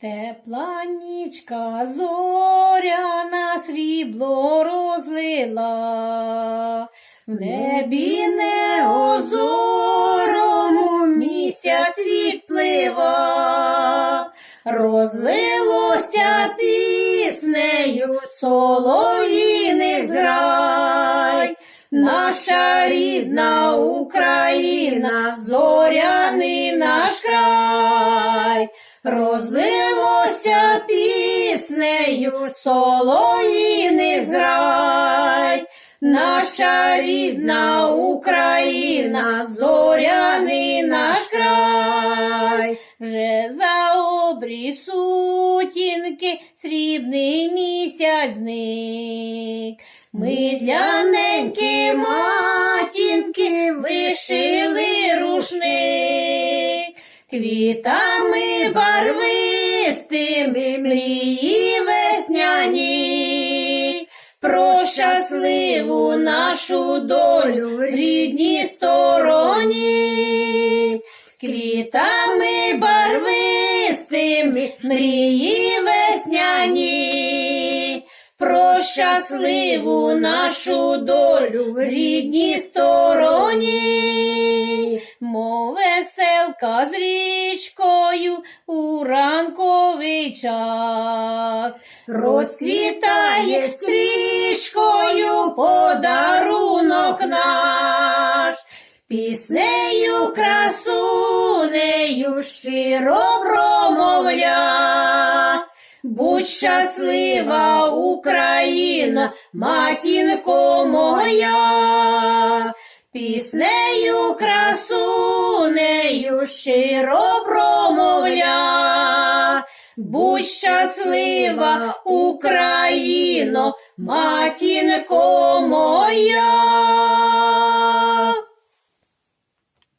Тепла нічка зоря на срібло розлила, в небі не озорому місяць відплива, розлилося піснею солов'їних зграй. Наша рідна Україна, зоряний розлилося піснею солов'їних зрай. Наша рідна Україна, зоряний наш край, вже за обрій сутінки срібний місяць зник. Ми для неньки матінки вишили рушник, квітами барвистими мрії весняні, про щасливу нашу долю в рідній стороні, квітами барвистими мрії весняні. Про щасливу нашу долю в рідній стороні, мов веселка з річкою у ранковий час, розцвітає стрічкою подарунок наш. Піснею красунею щиро промовля. Будь щаслива, Україна, матінко моя, піснею красунею щиро промовля. Будь щаслива, Україно, матінко моя.